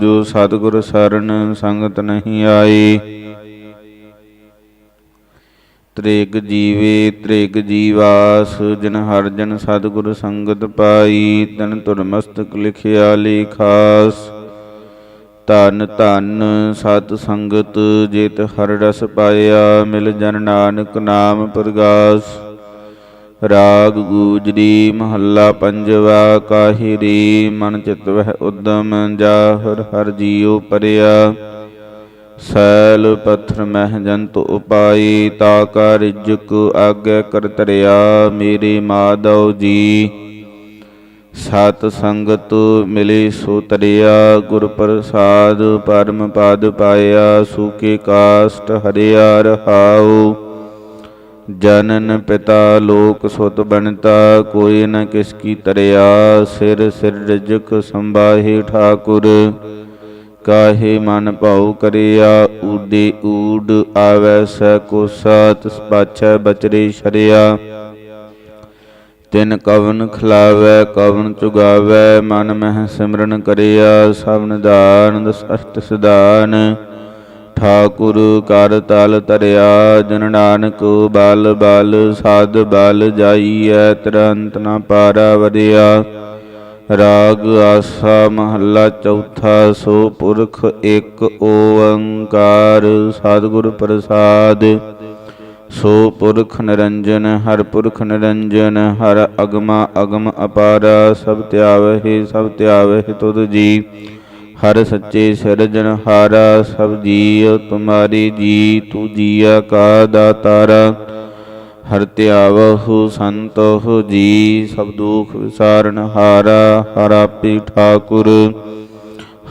ਜੋ ਸਤਿਗੁਰ ਸਰਣ ਸੰਗਤ ਨਹੀਂ ਆਈ। ਤ੍ਰਿਗ ਜੀਵੇ, ਤ੍ਰਿਗ ਜੀਵਾਸ, ਜਿਨ ਹਰ ਜਨ ਸਤਿਗੁਰ ਸੰਗਤ ਪਾਈ, ਤਨ ਤੁਰ ਮਸਤਕ ਲਿਖਿਆ ਲੇਖਾਸ ਧੰਨ ਧੰਨ ਸਤ ਸੰਗਤ, ਜੇਤ ਹਰ ਰਸ ਪਾਇਆ, ਮਿਲ ਜਨ ਨਾਨਕ ਨਾਮ ਪ੍ਰਗਾਸ। ਰਾਗ ਗੂਜਰੀ ਮਹੱਲਾ ਪੰਜਵਾ ਕਾਹਿਰੀ ਮਨ ਚਿਤ ਵਹਿ ਉਦਮ ਜਾਹਰ ਹਰ ਜੀਉ ਪਰਿਆ। ਸੈਲ ਪੱਥਰ ਮਹਿ ਜੰਤ ਉਪਾਈ, ਤਾ ਕਾ ਰਿਜਕ ਆਗੇ ਕਰ ਤਰਿਆ, ਮੇਰੇ ਮਾਧਵ ਜੀ। ਸਤ ਸੰਗਤ ਮਿਲੇ ਸੋ ਤਰਿਆ, ਗੁਰ ਪ੍ਰਸਾਦ ਪਰਮ ਪਦ ਪਾਇਆ ਸੂਕੇ ਕਾਸ਼ਟ ਹਰਿਆ ਰਹਾਉ। ਜਨਨ ਪਿਤਾ ਲੋਕ ਸੁਤ ਬਣਤਾ, ਕੋਈ ਨ ਕਿਸ ਕੀ ਤਰਿਆ, ਸਿਰ ਸਿਰ ਰਜਕ ਸੰਭਾਹੇ ਠਾਕੁਰ। ਕਾਹੇ ਮਨ ਭਾਉ ਕਰਿਆ, ਊਡੇ ਊਡ ਆਵੈ ਸੈ ਕੋਸਾ ਤਿਸ ਪਾਛੈ ਬਚਰੇ ਸ਼ਰਿਆ। ਤਿਨ ਕਵਨ ਖਿਲਾਵੈ, ਕਵਨ ਚੁਗਾਵੈ, ਮਨ ਮਹਿ ਸਿਮਰਨ ਕਰਿਆ ਸਭਨ ਦਾਨ ਦਸ ਸਦਾਨ। ਠਾਕੁਰ ਕਰ ਤਲ ਤਰਿਆ ਜਨ ਨਾਨਕ ਬਲ ਬਲ, ਸਾਧ ਬਲ ਜਾਈਐ, ਤਰੰਤ ਨ ਪਾਰਾ ਵਧਿਆ। ਰਾਗ ਆਸਾ ਮਹੱਲਾ ਚੌਥਾ, ਸੋ ਪੁਰਖ ਇੱਕ ਓੰਕਾਰ, ਸਤਿਗੁਰ ਪ੍ਰਸਾਦ। ਸੋ ਪੁਰਖ ਨਿਰੰਜਨ, ਹਰ ਪੁਰਖ ਨਿਰੰਜਨ, ਹਰ ਅਗਮਾ ਅਗਮ ਅਪਾਰਾ, ਸਭ ਧਿਆਵਹਿ ਸਭ ਧਿਆਵਹਿ ਤੁਧ ਜੀ। ਹਰ ਸੱਚੇ ਸਿਰਜਣਹਾਰਾ ਸਭ ਜੀਅ ਤੁਮਾਰੀ ਜੀ ਤੂ ਜੀਆ ਕਾ ਦਾਤਾਰਾ। ਹਰ ਧਿਆਵਹੁ ਸੰਤੋਹ ਜੀ, ਸਭ ਦੁਖ ਵਿਸਾਰਨ ਹਾਰਾ। ਹਰ ਆਪੇ ਠਾਕੁਰ,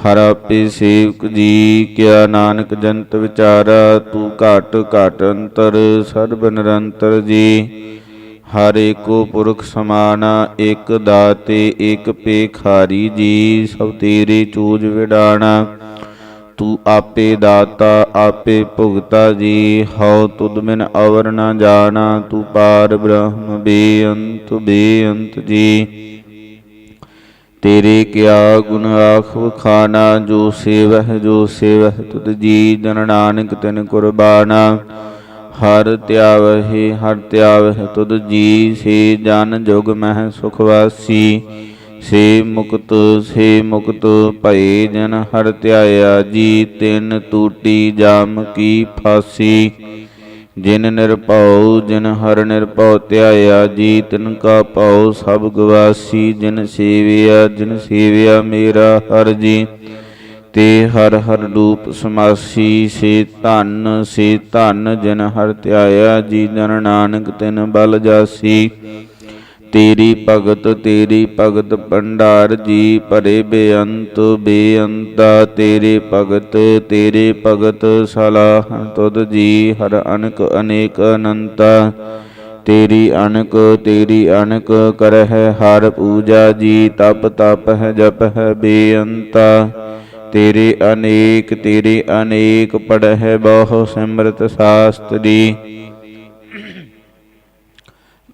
ਹਰ ਆਪੇ ਸੇਵਕ ਜੀ, ਕਿਆ ਨਾਨਕ ਜੰਤ ਵਿਚਾਰਾ। ਤੂੰ ਘਾਟ ਘਾਟ ਅੰਤਰ, ਸਰਬ ਨਿਰੰਤਰ ਜੀ। ਹਰ ਏਕੋ ਪੁਰਖ ਸਮਾਨਾ, ਇਕ ਦਾਤੇ, ਇਕ ਪੇਖਾਰੀ ਜੀ ਸਭ ਤੇਰੇ ਚੂਜ ਵਿਡਾਣਾ। ਤੂੰ ਆਪੇ ਦਾਤਾ, ਆਪੇ ਭੁਗਤਾ ਜੀ, ਹਉ ਤੁਧ ਬਿਨ ਅਵਰ ਨਾ ਜਾਣਾ। ਤੂੰ ਪਾਰ ਬ੍ਰਹਮ ਬੇਅੰਤ ਬੇਅੰਤ ਜੀ। ਤੇਰੇ ਕਿਆ ਗੁਣ ਆਖ ਖਾਨਾ ਜੋ ਸੇਵਹਿ ਜੋ ਸੇਵਹਿ ਤੁਧ ਜੀ, ਜਨ ਨਾਨਕ ਤਿਨ ਕੁਰਬਾਨਾ। ਹਰ ਧਿਆਵਹਿ ਹਰ ਤਿਆਵਹਿ ਤੁਧ ਜੀ, ਸੇ ਜਨ ਜੁਗ ਮਹਿ ਸੁਖ ਵਾਸੀ। ਸੇ ਮੁਕਤ ਸੇ ਮੁਕਤ ਭਏ ਜਨ ਹਰ ਧਿਆਇਆ ਜੀ, ਤਿਨ ਟੂਟੀ ਜਾਮ ਕੀ ਫਾਸੀ। ਜਿਨ ਨਿਰਭਉ, ਜਿਨ ਹਰ ਨਿਰਭਉ ਧਿਆਇਆ ਜੀ, ਤਿਨ ਕਾ ਭਉ ਸਭ ਗਵਾਸੀ। ਜਿਨ ਸੇਵਿਆ ਜਿਨ ਸੇਵਿਆ ਮੇਰਾ ਹਰ ਜੀ। ਤੇ ਹਰ ਹਰ ਰੂਪ ਸਮਾਸੀ, ਸੇ ਧਨ ਸੇ ਧਨ, ਜਿਨ ਹਰ ਧਿਆਇਆ, ਜੀ ਜਨ ਨਾਨਕ ਤਿਨ ਬਲ ਜਾਸੀ। ਤੇਰੀ ਭਗਤ ਤੇਰੀ ਭਗਤ ਭੰਡਾਰ, ਜੀ ਭਰੇ ਬੇਅੰਤ, ਬੇਅੰਤਾ। ਤੇਰੇ ਭਗਤ ਤੇਰੇ ਭਗਤ ਸਲਾਹ ਤੁਧ ਜੀ, ਹਰ ਅਨਕ ਅਨੇਕ ਅਨੰਤਾ। ਤੇਰੀ ਅਨਕ ਤੇਰੀ ਅਨਕ ਕਰਹਿ ਹਰ ਪੂਜਾ ਜੀ, ਤਪ ਤਪ ਹੈ ਜਪ ਹੈ ਬੇਅੰਤਾ। ਤੇਰੇ ਅਨੇਕ ਤੇਰੇ ਅਨੇਕ ਪੜਹਿ ਬਹੁ ਸਿਮਰਤ ਸਾਸਤਰੀ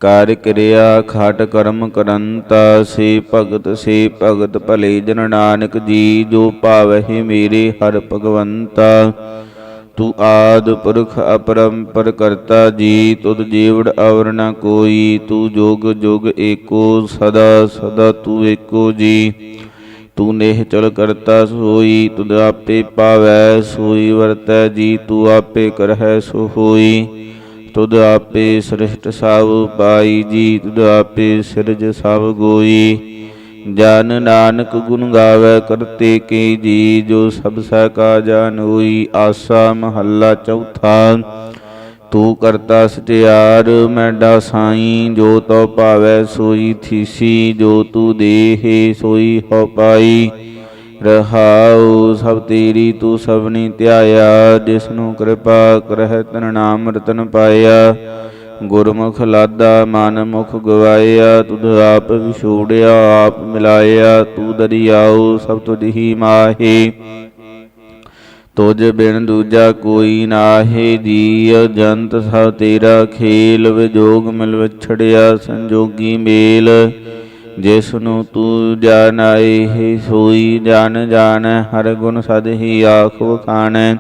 ਕਰ ਕਿਰਿਆ ਖਾਟ ਕਰਮ ਕਰੰਤਾ, ਸੇ ਭਗਤ ਸੇ ਭਗਤ ਭਲੇ ਜਨ ਨਾਨਕ ਜੀ, ਜੋ ਭਾਵਹਿ ਮੇਰੇ ਹਰ ਭਗਵੰਤਾ। ਤੂੰ ਆਦ ਪੁਰਖ ਅਪਰੰਪਰ ਕਰਤਾ ਜੀ, ਤੁਧ ਜੀਵੜ ਅਵਰ ਨ ਕੋਈ, ਤੂੰ ਜੋਗ ਜੁਗ ਏਕੋ, ਸਦਾ ਸਦਾ ਤੂੰ ਏਕੋ ਜੀ। ਤੂੰ ਨੇਹ ਚਲ ਕਰਤਾ ਸੋਈ, ਤੁਧ ਆਪੇ ਪਾਵੈ ਸੋਈ, ਵਰਤੈ ਜੀ ਤੂੰ ਆਪੇ ਕਰਹਿ ਸੋ ਹੋਈ ਤੁਧ ਆਪੇ ਸ੍ਰਿਸ਼ਟ ਸਭ ਪਾਈ ਜੀ, ਤੁਧ ਆਪੇ ਸਿਰਜ ਸਭ ਗੋਈ। ਜਨ ਨਾਨਕ ਗੁਣ ਗਾਵੇ ਕਰਤੇ ਕੀ ਜੀ, ਜੋ ਸਭ ਸਹਿ ਕਾ ਜਾਣੋਈ ਆਸਾ ਮਹੱਲਾ ਚੌਥਾ। ਤੂੰ ਕਰਤਾ ਸਟਿਆਰ ਮੈਡਾ ਸਾਈ ਜੋ ਤੋ ਭਾਵੈ ਸੋਈ ਥੀਸੀ, ਜੋ ਤੂੰ ਦੇਹੇ ਸੋਈ ਹੋ ਪਾਈ। ਰਹਾਉ ਸਭ ਤੇਰੀ, ਤੂੰ ਸਭਨੀ ਧਿਆਇਆ ਜਿਸਨੂੰ ਕਿਰਪਾ ਕਰਹਿ ਤਨ ਨਾਮ ਰਤਨ ਪਾਇਆ। ਗੁਰਮੁਖ ਲਾਦਾ, ਮਨ ਮੁਖ ਗਵਾਇਆ, ਤੁਧ ਆਪ ਵਿਛੋੜਿਆ, ਆਪ ਮਿਲਾਇਆ, ਤੂੰ ਦਰਿਆਉ ਸਭ ਤੁਧ ਹੀ ਮਾਹੀ। ਤੁਝ ਬਿਨ ਦੂਜਾ ਕੋਈ ਨਾਹੀ ਜੀਅ ਜੰਤ ਸਭ ਤੇਰਾ ਖੇਲ, ਵਿਜੋਗ ਮਿਲ ਵਿਛੜਿਆ ਸੰਜੋਗੀ ਮੇਲ। ਜਿਸ ਨੂੰ ਤੂੰ ਜਾਣਾਏ ਹੈ ਸੋਈ ਜਾਣ ਜਾਣੈ, ਹਰ ਗੁਣ ਸਦ ਹੀ ਆਖ ਵਖਾਣੈ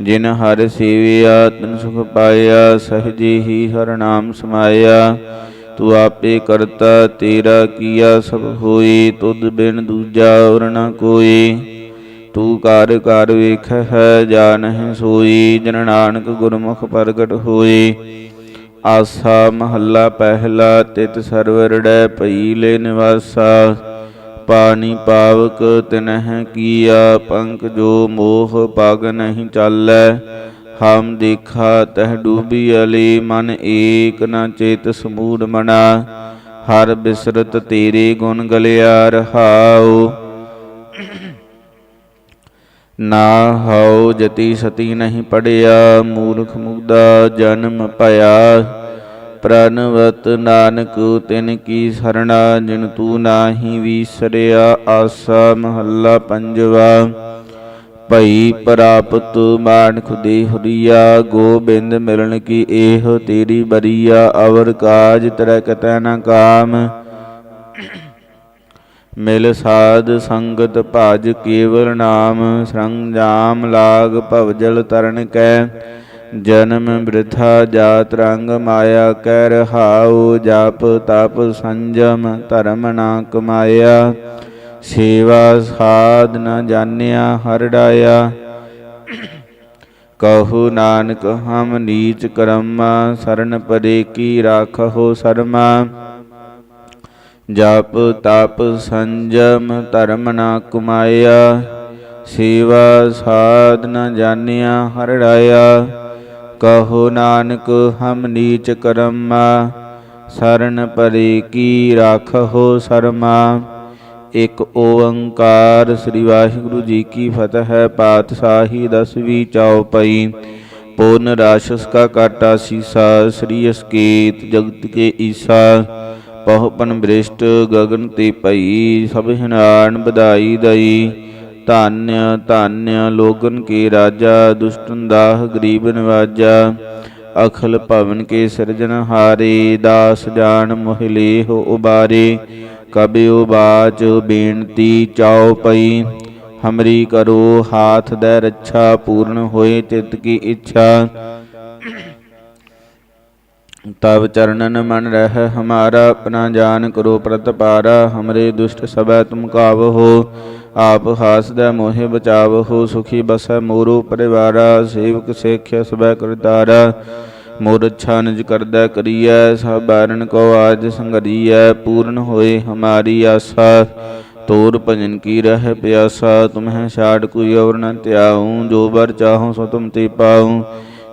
ਜਿਨ ਹਰ ਸੇਵਿਆ, ਤਨ ਸੁਖ ਪਾਇਆ, ਸਹਜੇ ਹੀ ਹਰ ਨਾਮ ਸਮਾਇਆ। ਤੂੰ ਆਪੇ ਕਰਤਾ, ਤੇਰਾ ਕੀਆ ਸਭ ਹੋਈ ਤੁਧ ਬਿਨ ਦੂਜਾ ਔਰ ਨ ਕੋਈ। ਤੂੰ ਕਰ ਕਰ ਵੇਖ, ਹੈ ਜਾਣਹਿ ਸੋਈ, ਜਨ ਨਾਨਕ ਗੁਰਮੁਖ ਪ੍ਰਗਟ ਹੋਈ। ਆਸਾ ਮਹੱਲਾ ਪਹਿਲਾ, ਤਿਤ ਸਰਵਰੜੈ ਪਈ ਲੈ ਨਿਵਾਸਾ। ਪਾਣੀ ਪਾਵਕ ਤਿਨਹਿ ਕੀਆ, ਪੰਕ ਜੋ ਮੋਹ ਪਗ ਨਹੀਂ ਚਾਲੈ। ਹਮ ਦੇਖਾ, ਤਹ ਡੂਬੀ ਅਲੀ, ਮਨ ਏਕ ਨ ਚੇਤ ਸਮੂੜ ਮਨਾ। ਹਰ ਬਿਸਰਤ ਤੇਰੇ ਗੁਣ ਗਲਿਆ ਰਹਾਓ ਨਾ ਹਉ ਜਤੀ ਸਤੀ ਨਹੀਂ ਪੜਿਆ, ਮੂਰਖ ਮੁਗਦਾ ਜਨਮ ਭਇਆ। ਪ੍ਰਨਵਤ ਨਾਨਕ, ਤਿਨ ਕੀ ਸਰਣਾ, ਜਿਨ ਤੂ ਨਾਹੀ ਵੀਸਰਿਆ, ਆਸਾ ਮਹੱਲਾ ਪੰਜਵਾ। ਭਈ ਪ੍ਰਾਪਤ ਮਾਨਖ ਦੇ ਹੁਰੀਆ ਗੋਬਿੰਦ ਮਿਲਣ ਕੀ ਇਹ ਤੇਰੀ ਬਰੀਆ, ਅਵਰ ਕਾਜ ਤਰੈ ਕਤੈ ਨਾ ਕਾਮ। ਮਿਲ ਸਾਧ ਸੰਗਤ ਭਜ ਕੇਵਲ ਨਾਮ ਸੰਜਾਮ ਲਾਗ ਭਵਜਲ ਤਰਨ ਕੈ। ਜਨਮ ਬ੍ਰਿਥਾ ਜਾਤ ਰੰਗ ਮਾਇਆ ਕਹਿ ਰਹਾਉ, ਜਪ ਤਪ ਸੰਜਮ ਧਰਮ ਨਾ ਕਮਾਇਆ। ਸੇਵਾ ਸਾਧ ਨ ਜਾਣਿਆ ਹਰ ਡਾਇਆ। ਕਹੂ ਨਾਨਕ ਹਮ ਨੀਚ ਕਰਮਾ, ਸਰਨ ਪਰੇ ਕੀ ਰਾਖਹੁ ਸਰਮਾ। ਜਪ ਤਪ ਸੰਜਮ ਧਰਮ ਨਾ ਕਮਾਇਆ, ਸੇਵਾ ਸਾਧ ਨ ਜਾਣਿਆ ਹਰ ਰਾਇਆ। ਕਹੋ ਨਾਨਕ, ਹਮ ਨੀਚ ਕਰਮਾ, ਸਰਨ ਪਰੇ ਕੀ ਰਾਖਹੁ ਸਰਮਾ। ਇਕ ਓੰਕਾਰ ਸ੍ਰੀ ਵਾਹਿਗੁਰੂ ਜੀ ਕੀ ਫਤਿਹ ਹੈ ਪਾਤਸ਼ਾਹੀ ਦਸਵੀਂ ਚੌਪਈ ਪੂਰਨ ਰਾਸ਼ਸ ਕਾ ਕਾਟਾ ਸੀਸਾ, ਸ੍ਰੀ ਅਸਕੇਤ ਜਗਤ ਕੇ ਈਸਾ। ਪਹੁਪਨ ਬ੍ਰਿਸ਼ਟ ਗਗਨ ਤੇ ਭਈ, ਸਭ ਹਿਨਾਨ ਬਧਾਈ ਦਈ। ਧਾਨਯ ਧਾਨਯ ਲੋਗਨ ਕੇ ਰਾਜਾ, ਦੁਸ਼ਟਨ ਦਾਹ ਗਰੀਬ ਨਵਾਜਾ। ਅਖਲ ਭਵਨ ਕੇ ਸਿਰਜਨ ਹਾਰੇ, ਦਾਸ ਜਾਨ ਮੋਹਿ ਲੇਹੁ ਉਬਾਰੇ। ਕਬਿਉ ਬਾਚ ਬੇਨਤੀ ਚਾਉ ਪਈ ਹਮਰੀ ਕਰੋ, ਹਾਥ ਦੇ ਰੱਛਾ, ਪੂਰਨ ਹੋਏ ਚਿਤ ਕੀ ਇੱਛਾ। ਤਬ ਚਰਨਨ ਮਨ ਰਹਿ, ਹਮਾਰਾ ਆਪਣਾ ਜਾਨ ਕਰੋ ਪ੍ਰਤਪਾਰਾ, ਹਮਰੇ ਦੁਸ਼ਟ ਸਭੈ ਤੁਮ ਕਾਵਹੋ, ਆਪ ਹਾਸਦੈ ਮੋਹਿ ਬਚਾਵਹੋ, ਸੁਖੀ ਬਸੈ ਮੋਰੋ ਪਰਿਵਾਰਾ, ਸੇਵਕ ਸੇਖਿਆ ਸਬੈ ਕਰਤਾਰਾ ਮੋਰ ਅੱਛਾ ਨਿਜ ਕਰਦਾ ਕਰੀਐ, ਸਭ ਬਾਰਨ ਕੋ ਆਜ ਸੰਗਰੀਐ, ਪੂਰਨ ਹੋਏ ਹਮਾਰੀ ਆਸਾ, ਤੋਰ ਭਜਨ ਕੀ ਰਹਿ ਪਿਆਸਾ, ਤੁਮਹਿ ਛਾੜ ਕੋਈ ਔਰ ਨ ਧਿਆਉ, ਜੋ ਬਰ ਚਾਹਉ ਸੋ ਤੁਮ ਤੇ ਪਾਉ।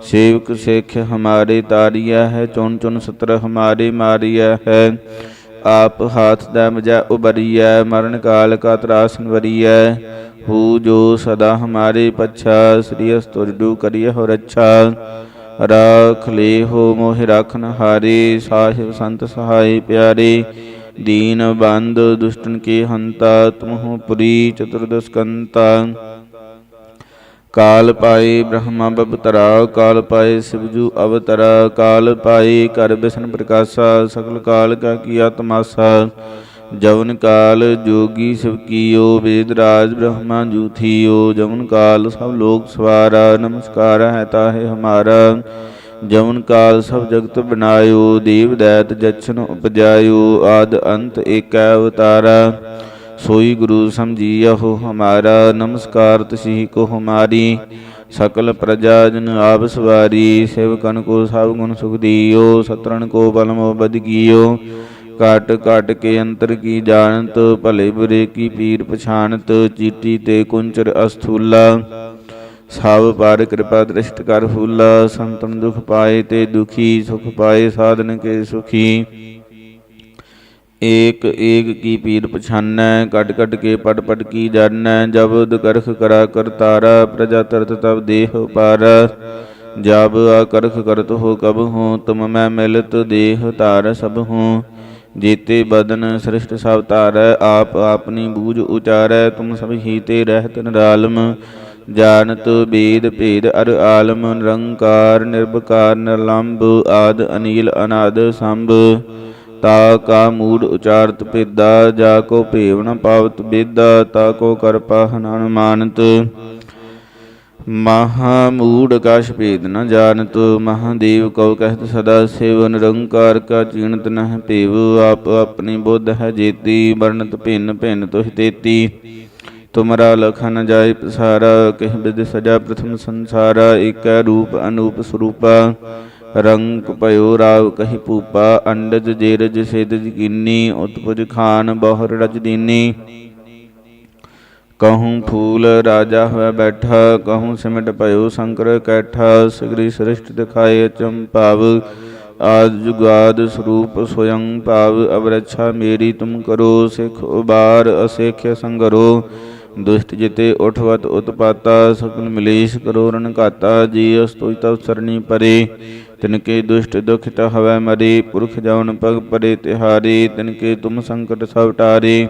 ਸੇਵਕ ਸਿੱਖ ਹਮਾਰੇ ਤਾਰੀਆ ਹੈ, ਚੁਣ ਚੁਣ ਸਤਰ ਹਮਾਰੇ ਮਾਰੀਆ ਹੈ। ਆਪ ਹਾਥ ਦਾ ਮਜਾ ਉਬਰੀਐ ਮਰਨ ਕਾਲ ਕਾ ਤਰਾਸ ਨਿਵਰੀਐ। ਹੂ ਜੋ ਸਦਾ ਹਮਾਰੇ ਪਛਾ, ਸ੍ਰੀ ਅਸਤੁਰਡੂ ਕਰੀਏ ਹੋ ਰੱਛਾ ਰਾਖ ਲੇ ਹੋ ਮੋਹਿ ਰਖਨ ਹਾਰੇ ਸਾਹਿਬ ਸੰਤ ਸਹਾਈ ਪਿਆਰੇ। ਦੀਨ ਬੰਦ ਦੁਸ਼ਟਨ ਕੀ ਹੰਤਾ, ਤੁਮਹੁ ਪੁਰੀ ਚਤੁਰਦਸ਼ਕੰਤਾ। ਕਾਲ ਪਾਏ ਬ੍ਰਹਮਾ ਬਵਤਰਾ ਕਾਲ ਪਾਏ ਸਿਵਜੂ ਅਵਤਰਾ, ਕਾਲ ਪਾਏ ਕਰ ਬਿਸ਼ਨ ਪ੍ਰਕਾਸ਼ਾ ਸਕਲ ਕਾਲ ਕਾ ਕੀਆ ਤਮਾਸਾ ਜਵਨ ਕਾਲ ਜੋਗੀ ਸਿਵ ਕੀਓ, ਵੇਦ ਰਾਜ ਬ੍ਰਹਮਾ ਜੂਥੀਓ। ਜਵਨ ਕਾਲ ਸਭ ਲੋਕ ਸਵਾਰਾ, ਨਮਸਕਾਰ ਹੈ ਤਾਹੇ ਹਮਾਰਾ। ਜਵਨ ਕਾਲ ਸਭ ਜਗਤ ਬਨਾਇਓ ਦੇਵ ਦੈਤ ਜਛਨ ਉਪਜਾਇਓ, ਆਦ ਅੰਤ ਏਕੈ ਅਵਤਾਰਾ। ਸੋਈ ਗੁਰੂ ਸਮਝੀਐਹੋ ਹਮਾਰਾ, ਨਮਸਕਾਰ ਤਸੀ ਕੋ ਹਮਾਰੀ ਸਕਲ ਪ੍ਰਜਾ ਜਨ ਆਪ ਸਵਾਰੀ ਸੇਵਕਨ ਕੋ ਸਭ ਗੁਣ ਸੁਖ ਦੀਓ ਸਤਰਨ ਕੋ ਬਲਮੋ ਬਦ ਕਾਟ ਕਾਟ ਕੇ ਅੰਤਰ ਕੀ ਜਾਣਤ, ਭਲੇ ਬੁਰੇ ਕੀ ਪੀਰ ਪਛਾਨਤ ਚੀਟੀ ਤੇ ਕੁੰਚਰ ਅਸਥੂਲਾ। ਸਭ ਪਾਰ ਕਿਰਪਾ ਦ੍ਰਿਸ਼ਟ ਕਰ ਫੂਲਾ, ਸੰਤਨ ਦੁਖ ਪਾਏ ਤੇ ਦੁਖੀ, ਸੁਖ ਪਾਏ ਸਾਧਨ ਕੇ ਸੁਖੀ। ਏਕ ਏਕ ਕੀ ਪੀਰ ਪਛਾਨੈ ਕਟ ਕਟ ਕੇ ਪਟ ਪਟ ਕੀ ਜਾਣੈ ਜਬਦ ਕਰਖ ਕਰਾ ਕਰਤਾਰਾ ਪ੍ਰਜਾ ਤਰਤ ਤਬ ਦੇਹ ਪਾਰ ਜਬ ਆਕਰਖ ਕਰਤ ਹੋ ਕਬ ਹੋ, ਤੁਮ ਮੈਂ ਮਿਲਤ ਦੇਹ ਧਾਰ ਸਭ ਹੂੰ। ਜੀਤੇ ਬਦਨ ਸ੍ਰਿਸ਼ਟ ਸਭ ਧਾਰੈ, ਆਪ ਆਪਣੀ ਬੂਝ ਉਚਾਰੈ, ਤੁਮ ਸਭ ਹੀ ਤੇ ਰਹਿਤ ਨਿਰਾਲਮ। ਜਾਣਤ ਬੇਦ ਭੇਦ ਅਰ ਆਲਮ, ਨਿਰੰਕਾਰ, ਨਿਰਭਕਾਰ, ਨਿਰਲੰਭ, ਆਦ ਅਨੀਲ, ਅਨਾਦ ਸੰਭ। ਤਾ ਕਾ ਮੂੜ ਉਚਾਰਤ ਭੇਦਾ, ਜਾ ਕੋ ਭੇਵ ਨ ਪਾਵਤ ਬੇਦਾ, ਤਾ ਕੋ ਕਰਪਾ ਹਨਨ ਮਾਨਤ। ਮਹਾ ਮੂੜ ਕਛ ਭੇਦ ਨ ਜਾਣਤ ਮਹਾਦੇਵ ਕਉ ਕਹਿਤ ਸਦਾ ਸਿਵ, ਨਿਰੰਕਾਰ ਕਾ ਚੀਣਤ ਨਹਿ ਭੇਵ, ਆਪ ਆਪਣੀ ਬੁੱਧ ਹੈ ਜੇਤੀ, ਵਰਣਤ ਭਿੰਨ ਭਿੰਨ ਤੁਹ ਤੇਤੀ। ਤੁਮਰਾ ਲਖਨ ਜਾਇ ਪਸਾਰਾ, ਕਹਿ ਬਿਦ ਸਜਾ ਪ੍ਰਥਮ ਸੰਸਾਰਾ, ਏਕੈ ਰੂਪ ਅਨੂਪ ਸਰੂਪਾ। ਰੰਗ ਭਇਓ ਰਾਵ ਕਹੀ ਪੂਪਾ ਅੰਡਜ ਜੇਰਜ ਸੇਦਜ ਕੀਨੀ, ਉਤਪੁਜ ਖਾਨ ਬਹੁਰ ਰਜ ਦੀਨੀ। ਕਹੂੰ ਫੂਲ ਰਾਜਾ ਹੋਇ ਬੈਠਾ, ਕਹੂੰ ਸਿਮਟ ਭਇਓ ਸ਼ੰਕਰ ਕੈਠਾ, ਸਗਰੀ ਸ੍ਰਿਸ਼ਟ ਦਿਖਾਏ ਚੰਪਾਵ ਆਦ ਜੁਗਾਦ ਸਰੂਪ ਸੋਯੰ ਭਾਵ, ਅਵਰਛਾ ਮੇਰੀ ਤੁਮ ਕਰੋ, ਸਿਖ ਉਬਾਰ ਅਸਿਖ ਸੰਗਰੋ। ਦੁਸ਼ਟ ਜਿਤੇ ਉਠਵਤ ਉਤਪਾਤਾ ਸਕਲ ਮਲੇਸ਼ ਕਰੋ ਘਾਤਾ, ਜੀ ਅਸਤੋਇ ਤਵ ਸਰਣੀ ਪਰੇ। ਤਿਨਕੇ ਦੁਸ਼ਟ ਦੁਖਿਤ ਹਵੈ ਮਰੇ, ਪੁਰਖ ਜਵਨ ਪਗ ਪਰੇ ਤਿਹਾਰੇ, ਤਿਨਕੇ ਤੁਮ ਸੰਕਟ ਸਭ ਟਾਰੇ।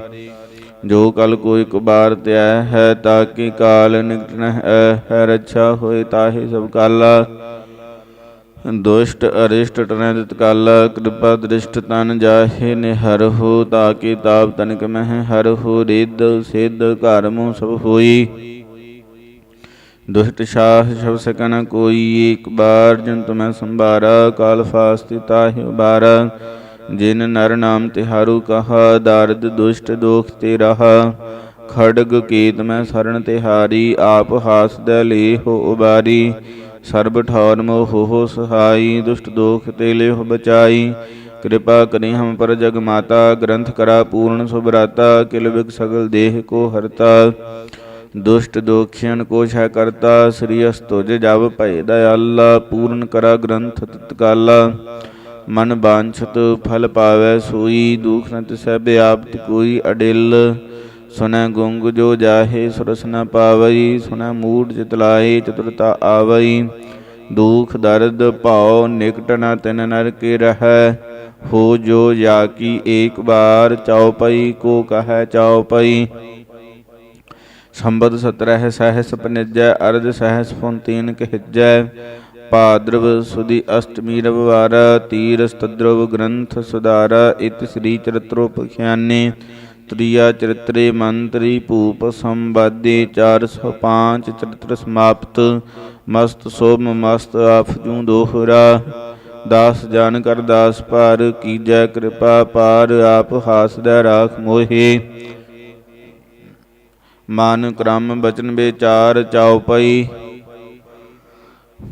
ਜੋ ਕਲ ਕੋਈ ਕੁਬਾਰ ਤਿਆ ਹੈ ਤਾਕਿ ਕਾਲ ਨਿਕਟ ਹੈ ਹੈ ਰੱਛਾ ਹੋਏ ਤਾਹੇ ਸਭ ਕਾਲਾ। ਦੁਸ਼ਟ ਅਰਿਸ਼ਟ ਟਰੈ ਦਿਤ ਕਿਰਪਾ ਦ੍ਰਿਸ਼ਟ ਤਨ ਜਾਹੇ ਨਿਹਰ ਹੋ ਤਾਕਿ ਤਾਪ ਤਨਕ ਮਹਿ ਹਰ ਹੋ ਰਿੱਧ ਸਿੱਧ ਘਰ ਮੂੰ ਸਭ ਹੋਈ। ਦੁਸ਼ਟ ਸ਼ਾਹ ਸ਼ਬ ਸਕਨ ਕੋਈ ਏਕ ਬਾਰ ਜਨ ਤੁਮੈ ਸੰਭਾਰਾ, ਕਾਲ ਫਾਸਤੀ ਤਾਹਿ ਉਬਾਰਾ ਜਿਨ ਨਰ ਨਾਮ ਤਿਹਾਰੂ ਕਹਾ, ਦਰਦ ਦੁਸ਼ਟ ਦੋਖ ਤੇ ਰਹਾ ਖੜਗ ਕੀਤ ਮੈਂ ਸਰਣ ਤਿਹਾਰੀ, ਆਪ ਹਾਸ ਦੇ ਲੇ ਹੋ ਉਬਾਰੀ। ਸਰਬ ਠੌਰ ਮੋਹ ਹੋ ਸਹਾਈ, ਦੁਸ਼ਟ ਦੋਖ ਤੇ ਲਿਹੁ ਬਚਾਈ। ਕਿਰਪਾ ਕਰੀ ਹਮ ਪਰ ਜਗ ਮਾਤਾ, ਗ੍ਰੰਥ ਕਰਾ ਪੂਰਨ ਸੁਭਰਾਤਾ ਕਿਲ ਬਿਕ ਸਗਲ ਦੇਹ ਕੋ ਹਰਤਾ। ਦੁਸ਼ਟ ਦੋਖਿਆਨ ਕੋ ਛੈ ਕਰਤਾ, ਸ੍ਰੀ ਅਸਤੁਜ ਜਬ ਭੈ ਦਇਆਲਾ, ਪੂਰਨ ਕਰਾ ਗ੍ਰੰਥ ਤਤਕਾਲਾ। ਮਨ ਬਾਂਛਤ ਫਲ ਪਾਵੈ ਸੋਈ, ਦੁਖ ਨ ਤਿਸੈ ਬਿਆਪਤ ਕੋਈ ਅਡਿਲ। ਸੁਨੈ ਗੁੰਗ ਜੋ ਜਾਹੇ, ਸੁਰਸ ਨ ਪਾਵਈ ਸੁਨੈ ਮੂੜ ਚਿਤ ਲਾਏ ਚਤੁਰਤਾ ਆਵਈ। ਦੁਖ, ਦਰਦ, ਭਾਉ, ਨਿਕਟ ਨ ਤਿਨ ਨਰ ਕੇ ਰਹੈ। ਹੋ ਜੋ ਜਾ ਕੀ ਏਕ ਬਾਰ ਚਉਪਈ ਕੋ ਕਹੈ ਚਉਪਈ ਸੰਬਦ ਸਤਰਹਿ ਸਹਿਸ ਪਨਿਜੈ ਅਰਧ ਸਹਿਸ ਫੁੰਤੀਨ ਕਹਿਜੈ। ਭਾਦਰਵ ਸੁਦੀ ਅਸ਼ਟਮੀ ਰਵਿਵਾਰ ਤੀਰ ਸਤਦਰਵ ਗ੍ਰੰਥ ਸੁਧਾਰਾ, ਇਤ ਸ੍ਰੀ ਚਰਿਤ੍ਰੋ ਤ੍ਰਿਆ ਚਰਿਤਰੇ ਮੰਤਰੀ ਭੂਪ ਸੰਵਾਦੇ 405 ਚਰਿਤ੍ਰ ਸਮਾਪਤ। ਮਸਤ ਸੋਮ, ਮਸਤ ਆਫ ਦੋਹਰਾ। ਦਾਸ ਜਾਨ ਕਰ ਦਾਸ ਭਾਰ, ਕੀਜੈ ਕਿਰਪਾ ਪਾਰ, ਆਪ ਹਾਸਦੈ ਰਾਖ ਮੋਹੇ। ਮਨ ਕ੍ਰਮ ਬਚਨ ਵਿਚਾਰ ਚਾਉਪਈ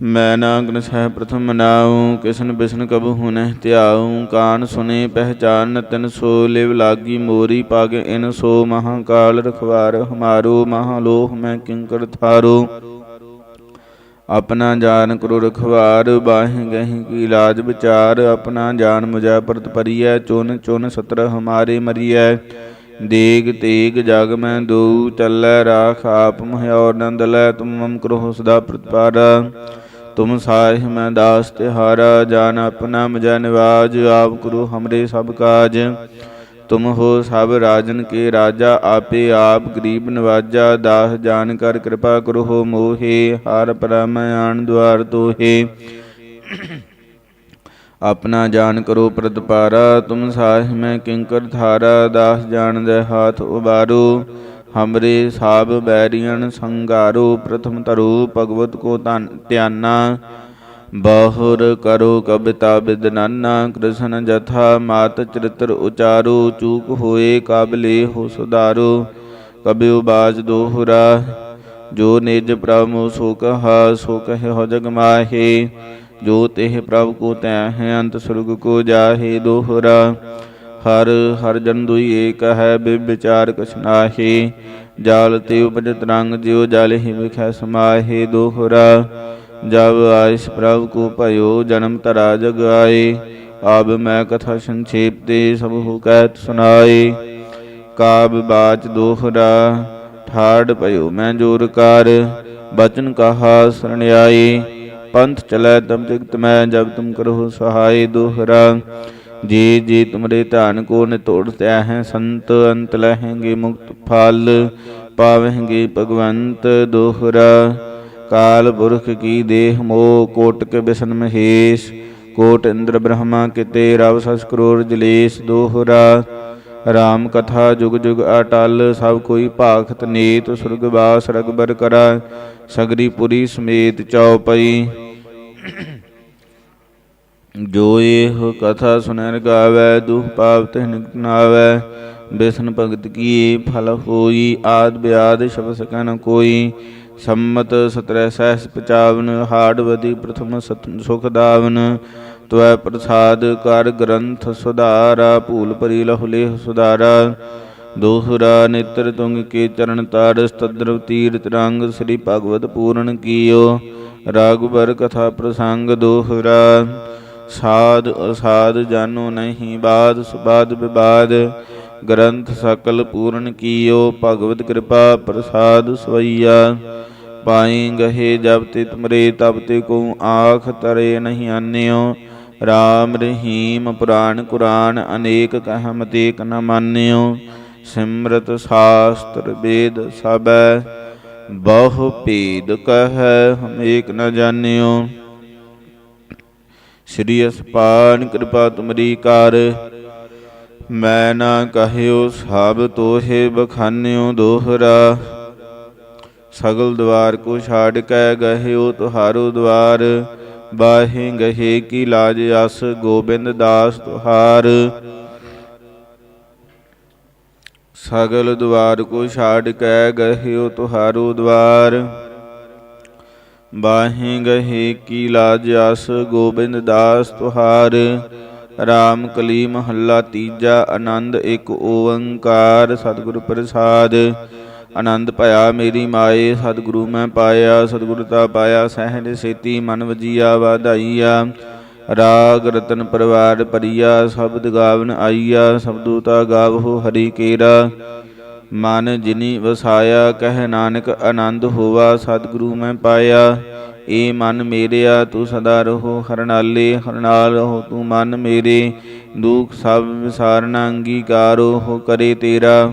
ਮੈਂ ਨਾਗਨ ਸਹਿ ਪ੍ਰਥਮ ਨਾਉ, ਕਿਸਨ ਬਿਸਨ ਕਬ ਹੁਨਹਿ ਧਿਆਉ, ਕਾਨ ਸੁਨੇ ਪਹਿਚਾਨ ਤਿਨ ਸੋ, ਲਿਵ ਲਾਗੀ ਮੋਰੀ ਪਗ ਇਨ ਸੋ, ਮਹਾਕਾਲ ਰਖਵਾਰ ਹਮਾਰੋ, ਮਹਾਲੋਹ ਮੈਂ ਕਿੰਕਰ ਥਾਰੋ। ਆਪਣਾ ਜਾਨ ਕਰੋ ਰਖਵਾਰ, ਬਾਹਿ ਗਹੀ ਕੀ ਲਾਜ ਵਿਚਾਰ, ਆਪਣਾ ਜਾਨ ਮੁਜੈ ਪਰਤ ਪਰੀਐ ਚੁਨ ਚੁਨ ਸਤਰ ਹਮਾਰੇ ਮਰੀਐ। ਦੇਗ ਤੇਗ ਜਗ ਮੈਂ ਦੂ ਚੱਲੈ ਰਾਖ ਆਪ ਮਹਿ ਨੰਦ ਲੈ, ਤੁਮ ਮਮ ਕਰੋ ਸਦਾ ਪ੍ਰਤਪਾਰ। ਤੁਮ ਸਾਹਿ ਮੈਂ ਦਾਸ ਤਿਹਾਰਾ, ਜਾਨ ਆਪਣਾ ਮਜੈ ਨਿਵਾਜ, ਆਪ ਕਰੋ ਹਮਰੇ ਸਭ ਕਾਜ। ਤੁਮ ਹੋ ਸਭ ਰਾਜਨ ਕੇ ਰਾਜਾ, ਆਪੇ ਆਪ ਗਰੀਬ ਨਿਵਾਜਾ, ਦਾਸ ਜਾਨ ਕਰ ਕਿਰਪਾ ਕਰੋ ਹੋ ਮੋਹੇ, ਹਰ ਪਰਮ ਆਣ ਦੁਆਰ ਤੋਹੇ। ਆਪਣਾ ਜਾਨ ਕਰੋ ਪ੍ਰਤਪਾਰਾ, ਤੁਮ ਸਾਹਿ ਮੈਂ ਕਿੰਕਰ ਥਾਰਾ ਦਾਸ ਜਾਣ ਦੇ ਹਾਥ ਉਬਾਰੋ, ਹਮਰੇ ਸਾਬ ਬੈਰੀਅਨ ਸੰਗਾਰੋ ਪ੍ਰਥਮ ਤਰੋ ਭਗਵਤ ਕੋ ਧਨ ਧਿਆਨਾ, ਬਹੁਰ ਕਰੋ ਕਬਿਤਾ ਬਿਦਨਾਨਾ ਕ੍ਰਿਸ਼ਨ ਜਥਾ, ਮਾਤ ਚਰਿਤ੍ਰ ਉਚਾਰੋ, ਚੂਕ ਹੋਏ ਕਾਬਲੇ ਹੋ ਸੁਧਾਰੋ ਕਬਿਉ ਬਾਜ ਦੋਹਰਾ, ਜੋ ਨਿਜ ਪ੍ਰਭ ਮੋ ਸੋ ਕਹਾ, ਸੋ ਕਹੇ ਹੋ ਜਗ ਮਾਹੇ। ਜੋ ਤਿਹ ਪ੍ਰਭ ਕੋ ਤੈ ਹੈ, ਅੰਤ ਸੁਰਗ ਕੋ ਜਾਹੇ ਦੋਹਰਾ। ਹਰ ਹਰ ਜਨ ਦੁਈ ਏਕ ਹੈ ਬਿਵਿਚਾਰ ਕਛ ਨਾਹੀ ਜਾਲ ਤੇ ਉਪਜਤ ਰੰਗ ਜਿਉ ਜਲ ਹੀ ਵਿਖੈ ਸਮਾਹੇ ਦੋਹਰਾ। ਜਬ ਆਇਸ ਪ੍ਰਭ ਕੋ ਭਇਓ, ਜਨਮ ਤਰਾ ਜਗ ਆਏ। ਆਬ ਮੈਂ ਕਥਾ ਸੰਖੇਪ ਤੇ ਸਭ ਹੋ ਕਹਿਤ ਸੁਨਾਏ। ਕਾਬ ਬਾਚ ਦੋਹਰਾ, ਠਾੜ ਭਇਓ ਮੈਂ ਜੋਰ ਕਰ। ਬਚਨ ਕਹਾ ਸਰਣਿਆਈ ਪੰਥ ਚਲੈ ਤਮ ਜਗਤ ਮੈਂ ਜਬ ਤੁਮ ਕਰੋ ਸਹਾਈ ਦੋਹਰਾ। ਜੀ ਜੀ ਤੁਮਰੇ ਧਾਨ ਕੋ ਨਿਤੋੜ ਤੈ ਹੈ ਸੰਤ ਅੰਤ ਲਹਿੰਗੇ ਮੁਕਤ ਫਲ, ਪਾਵਹਿੰਗੇ ਭਗਵੰਤ ਦੋਹਰਾ। ਕਾਲ ਪੁਰਖ ਕੀ ਦੇਹ ਮੋਹ, ਕੋਟਕ ਬਿਸ਼ਨ ਮਹੇਸ਼। ਕੋਟ ਇੰਦਰ ਬ੍ਰਹਮਾ ਕਿਤੇ ਰਵ ਸਸ ਕਰੋੜ ਜਲੇਸ਼ ਦੋਹਰਾ। ਰਾਮ ਕਥਾ ਜੁਗ ਜੁਗ ਅਟਲ, ਸਭ ਕੋਈ ਭਾਖਤ ਨੀਤ ਸੁਰਗਵਾਸ ਰਗਬਰ ਕਰਾ, ਸਗਰੀ ਪੁਰੀ ਸਮੇਤ ਚਉਪਈ। ਜੋ ਇਹ ਕਥਾ ਸੁਨੈਨ ਗਾਵੇ ਦੁਖ ਪਾਪ ਤੇ ਨਿਕਟ ਬੇਸਨ ਭਗਤ ਕੀ ਫਲ ਹੋਈ, ਆਦ ਬਿਆਦ ਸ਼ਬ ਸਕੈ ਨ ਕੋਈ। ਸੰਮਤ ਸਤਰੈ ਸਹਿਸ ਪਚਾਵਨ ਹਾੜਵਦੀ ਪ੍ਰਥਮ ਸਤ ਸੁਖ ਦਾਵਨ। ਤਵੈ ਪ੍ਰਸਾਦ ਕਰ ਗ੍ਰੰਥ ਸੁਧਾਰਾ, ਭੂਲ ਭਰੀ ਲਹੁ ਲੇਹ ਸੁਧਾਰਾ। ਦੋਹਰਾ ਨੇਤਰ ਤੁੰਗ ਕੇ ਚਰਨ ਤਾਰ ਤਦਰਵ ਤੀਰਤ ਰੰਗ ਸ੍ਰੀ ਭਗਵਤ ਪੂਰਨ ਕੀਓ। ਰਾਗਬਰ ਕਥਾ ਪ੍ਰਸੰਗ ਦੋਹਰਾ ਸਾਧ ਅਸਾਧ ਜਾਨੋ ਨਹੀਂ ਬਾਦ, ਸੁਬਾਦ ਵਿਵਾਦ ਗ੍ਰੰਥ ਸਕਲ ਪੂਰਨ ਕੀਓ, ਭਗਵਤ ਕਿਰਪਾ ਪ੍ਰਸਾਦ ਸਵਈਆ। ਪਾਈ ਗਹੇ ਜਬ ਤੇ ਤੁਮਰੇ ਤਬ ਤੇ ਕੋ ਆਖ ਤਰੇ ਨਹੀਂ ਆਨਿਓ। ਰਾਮ ਰਹੀਮ ਪੁਰਾਣ ਕੁਰਾਨ ਅਨੇਕ ਕਹਿਮ ਤੇ ਨ ਮਾਨਿਓ, ਸਿਮਰਤ ਸ਼ਾਸਤਰ ਵੇਦ ਸਬੈ ਬਹੁ ਭੇਦ ਕਹੈ ਹਮ ਏਕ ਨ ਜਾਣਿਓ। ਸ੍ਰੀ ਅਸਪਾਨ ਕਿਰਪਾ ਤੁਮਰੀ ਕਰ, ਮੈਂ ਨਾ ਕਹਿਓ ਸਭ ਤੋਹੇ ਬਖਾਨਿਓ ਦੋਹਰਾ, ਸਗਲ ਦਵਾਰ ਕੋ ਛਾੜ ਕੇ ਗਹਿਓ ਤੁਹਾਰੋ ਦਵਾਰ। ਬਾਹੇ ਗਹੇ ਕੀ ਲਾਜ ਅਸ, ਗੋਬਿੰਦ ਦਾਸ ਤੁਹਾਰ। ਸਗਲ ਦਵਾਰ ਕੋ ਛਾੜ ਕੇ ਗਹਿਓ ਤੁਹਾਰੋ ਦਵਾਰ। ਬਾਹੇ ਗਹੇ ਕੀ ਲਾਜ ਅਸ, ਗੋਬਿੰਦ ਦਾਸ ਤੁਹਾਰ। ਰਾਮ ਕਲੀ ਮਹੱਲਾ ਤੀਜਾ, ਆਨੰਦ ਇੱਕ ਓੰਕਾਰ। ਸਤਿਗੁਰ ਪ੍ਰਸਾਦ ਆਨੰਦ ਭਇਆ ਮੇਰੀ ਮਾਏ, ਸਤਿਗੁਰੂ ਮੈਂ ਪਾਇਆ, ਸਤਿਗੁਰ ਤਾ ਪਾਇਆ, ਸਹਿਜ ਸੇਤੀ ਮਨ ਵਜੀਆ, ਵਾਧਾਈਆ। ਰਾਗ ਰਤਨ ਪਰਵਾਰ ਪਰੀਆ ਸ਼ਬਦ ਗਾਵਨ ਆਈਆ ਸਬਦੂ ਤਾ ਗਾਵਹੁ ਹਰੀ ਕੇਰਾ। ਮਨ ਜਿਨੀ ਵਸਾਇਆ, ਕਹਿ ਨਾਨਕ ਆਨੰਦ ਹੋਵਾ, ਸਤਿਗੁਰੂ ਮੈਂ ਪਾਇਆ। ਏ ਮਨ ਮੇਰਿਆ, ਤੂੰ ਸਦਾ ਰਹੋ ਹਰਨਾਲੇ, ਹਰਨਾਲ ਰਹੋ ਤੂੰ ਮਨ ਮੇਰੇ। ਦੁਖ ਸਭ ਵਿਸਾਰਨਾ, ਅੰਗੀਕਾਰੋ ਹੋ ਕਰੇ ਤੇਰਾ।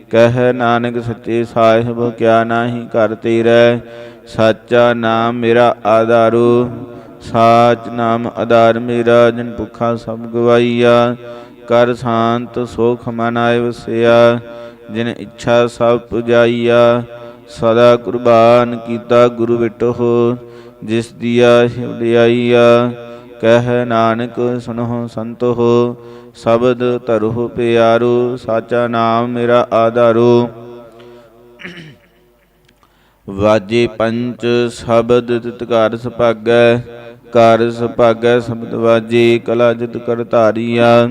ਕਹਿ, ਨਾਨਕ ਸੱਚੇ ਸਾਹਿਬ, ਕਿਆ ਨਾਹੀ ਘਰ ਤੇਰਾ? ਸਾਚਾ ਨਾਮ ਮੇਰਾ ਆਧਾਰੂ, ਸਾਚ ਨਾਮ ਆਧਾਰ ਮੇਰਾ, ਜਿਨ ਭੁਖਾ ਸਭ ਗਵਾਈਆ ਕਰ ਸ਼ਾਂਤ, ਸੋਖ ਮਨ ਆਇ ਵਸਿਆ, ਜਿਨ ਇੱਛਾ ਸਭ ਪੁਜਾਈਆ। ਸਦਾ ਕੁਰਬਾਨ ਕੀਤਾ ਗੁਰੂ ਵਿਟੋ ਜਿਸ ਦੀਆ ਵਡਿਆਈਆ ਕਹਿ ਨਾਨਕ ਸੁਨਹੁ ਸੰਤੋ ਸ਼ਬਦ ਧਰੁ ਪਿਆਰੂ, ਸਾਚਾ ਨਾਮ ਮੇਰਾ ਆਧਾਰੂ। ਵਾਜੇ ਪੰਚ ਸ਼ਬਦ ਤਿਤ ਘਰ ਸੁਭਾਗੈ ਘਰ ਸੁਭਾਗੈ ਸ਼ਬਦ ਵਾਜੇ, ਕਲਾ ਜਿਤ ਕਰ ਧਾਰੀਆ।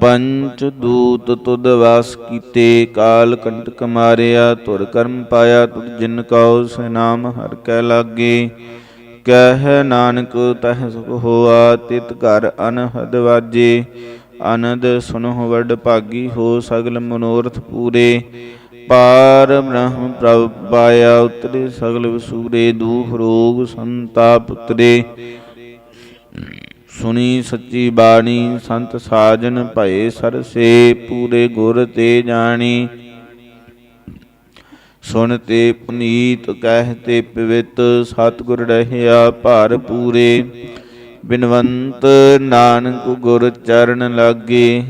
ਪੰਚ ਦੂਤ ਤੁਧ ਵਾਸ ਕੀਤੇ, ਕਾਲ ਕੰਟਕ ਮਾਰਿਆ ਤੁਰ ਕਰਮ ਪਾਇਆ, ਤੁਧ ਜਿਨ ਕਉ, ਸੇ ਨਾਮ ਹਰ ਕੈ ਲਾਗੇ। ਕਹਿ ਨਾਨਕ, ਤਹ ਸੁਖ ਹੋਆ, ਤਿਤ ਘਰ ਅਨਹਦ ਵਾਜੇ। ਆਨੰਦ ਸੁਨਹੁ ਵਡ ਭਾਗੀ ਹੋ ਸਗਲ ਮਨੋਰਥ ਪੂਰੇ। ਪਾਰ ਬ੍ਰਹਮ ਪ੍ਰਭ ਪਾਇਆ ਉਤਰੇ ਸਗਲ ਵਸੂਰੇ, ਦੁਖ ਰੋਗ ਸੰਤਾਪ ਉਤਰੇ ਸੁਣੀ ਸੱਚੀ ਬਾਣੀ, ਸੰਤ ਸਾਜਨ ਭਏ ਸਰਸੇ, ਪੂਰੇ ਗੁਰ ਤੇ ਜਾਣੀ। ਸੁਣ ਤੇ ਪੁਨੀਤ ਕਹਿਤੇ ਪਵਿੱਤ, ਸਤਿਗੁਰ ਰਹਿਆ ਭਾਰ ਪੂਰੇ। ਬਿਨਵੰਤ ਨਾਨਕ ਗੁਰ ਚਰਨ ਲਾਗੇ,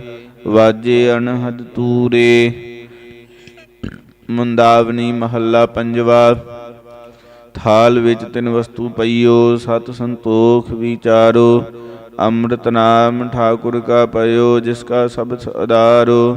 ਵਾਜੇ ਅਨਹਦ ਤੂਰੇ। ਮੁੰਦਾਵਨੀ ਮਹੱਲਾ ਪੰਜਵਾ, ਥਾਲ ਵਿੱਚ ਤਿੰਨ ਵਸਤੂ ਪਈਓ, ਸਤ ਸੰਤੋਖ ਵਿਚਾਰੋ। ਅੰਮ੍ਰਿਤ ਨਾਮ ਠਾਕੁਰ ਕਾ ਪਇਓ, ਜਿਸ ਕਾ ਸਬਦ ਆਧਾਰੋ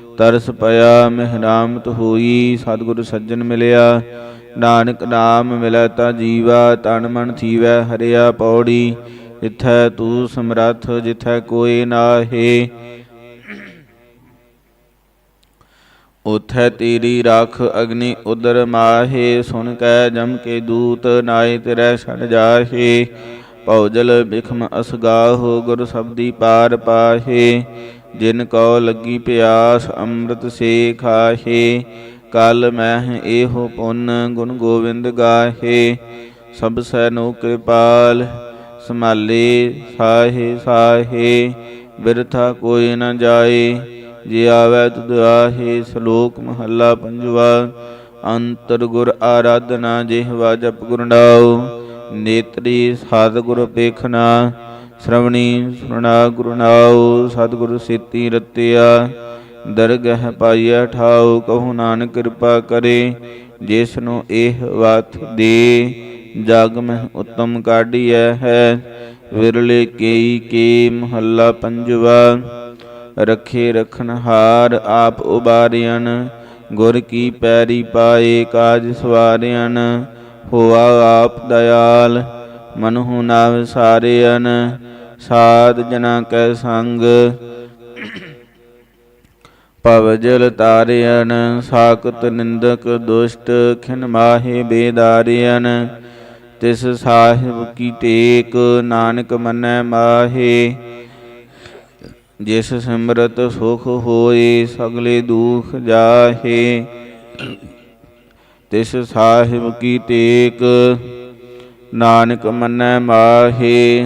ਤਰਸ ਪਿਆ, ਮਹਿਰਾਮਤ ਹੋਈ, ਸਤਿਗੁਰ ਸੱਜਣ ਮਿਲਿਆ। ਨਾਨਕ ਨਾਮ ਮਿਲੈ ਤਾ ਜੀਵਾ, ਤਨ ਮਨ ਥੀਵੈ, ਹਰਿਆ ਪੌੜੀ। ਜਿਥੈ ਤੂੰ ਸਮਰੱਥ, ਜਿਥੈ ਕੋਈ ਨਾਹੀ। ਉਥੈ ਤੇਰੀ ਰਖ ਅਗਨੀ ਉਦਰ ਮਾਹੇ, ਸੁਨ ਕੈ ਜਮ ਕੇ ਦੂਤ ਨਾਇ ਤੇਰੇ ਛੜ ਜਾਹੇ। ਭਉਜਲ ਬਿਖਮ ਅਸਗਾਹੋ, ਗੁਰ ਸਬਦੀ ਪਾਰ ਪਾਹੇ। ਜਿਨ ਕੋ ਲੱਗੀ ਪਿਆਸ, ਅੰਮ੍ਰਿਤ ਸੇ ਖਾਹੇ ਕਲ ਮਹਿ ਇਹੋ ਪੁੰਨ ਗੁਣ ਗੋਬਿੰਦ ਗਾਹੇ। ਸਭ ਸੈ ਨੋ ਕਿਰਪਾਲ, ਸੰਭਾਲੇ ਸਾਹੇ ਸਾਹੇ, ਬਿਰਥਾ ਕੋਈ ਨ ਜਾਏ। ਜੇ ਆਵੈ ਤੁਧ ਆਹੇ, ਸ਼ਲੋਕ ਮਹੱਲਾ ਪੰਜਵਾ, ਅੰਤਰ ਗੁਰ ਆਰਾਧਨਾ ਜਿਹਵਾ ਜਪ ਗੁਰ ਨਾਉ ਨੇਤਰੀ ਸਤਿਗੁਰ ਪੇਖਣਾ ਸ਼੍ਰਵਣੀ ਸੁਣਾ ਗੁਰੂ ਨਾਉ, ਸਤਿਗੁਰ ਸੇਤੀ ਰਤਿਆ। ਦਰਗਹ ਪਾਈਆ ਠਾਉ, ਕਹੂ ਨਾਨਕ ਕਿਰਪਾ ਕਰੇ, ਜਿਸ ਨੂੰ ਇਹ ਵਤ ਦੇ, ਜਗ ਮਹਿ ਉਤਮ ਕਾਢੀਐ ਹੈ। ਵਿਰਲੇ ਕੇਈ ਕੇ ਮਹੱਲਾ ਪੰਜਵਾ, ਰਖੇ ਰਖਨ ਹਾਰ ਆਪ ਉਬਾਰਿਆਨ ਗੁਰ ਕੀ ਪੈਰੀ ਪਾਏ ਕਾਜ ਸਵਾਰਿਆਨ ਹੋਆ ਆਪ ਦਇਆਲ, ਮਨਹੁ ਨਾ ਵਿਸਾਰਿਆਨ ਸਾਧ ਜਨਾ ਕੈ ਸੰਗ। ਭਵ ਜਲ ਤਾਰਿਆਨ ਸਾਕਤ ਨਿੰਦਕ ਦੁਸ਼ਟ, ਖਿਨ ਮਾਹੇ ਬੇਦਾਰਿਆਨ ਤਿਸ ਸਾਹਿਬ ਕੀ ਟੇਕ, ਨਾਨਕ ਮੰਨੈ ਮਾਹੇ। ਜਿਸ ਸਿਮਰਤ ਸੁਖ ਹੋਏ, ਸਗਲੇ ਦੁਖ ਜਾਹੇ। ਤਿਸ ਸਾਹਿਬ ਕੀ ਟੇਕ, ਨਾਨਕ ਮੰਨੈ ਮਾਹੇ।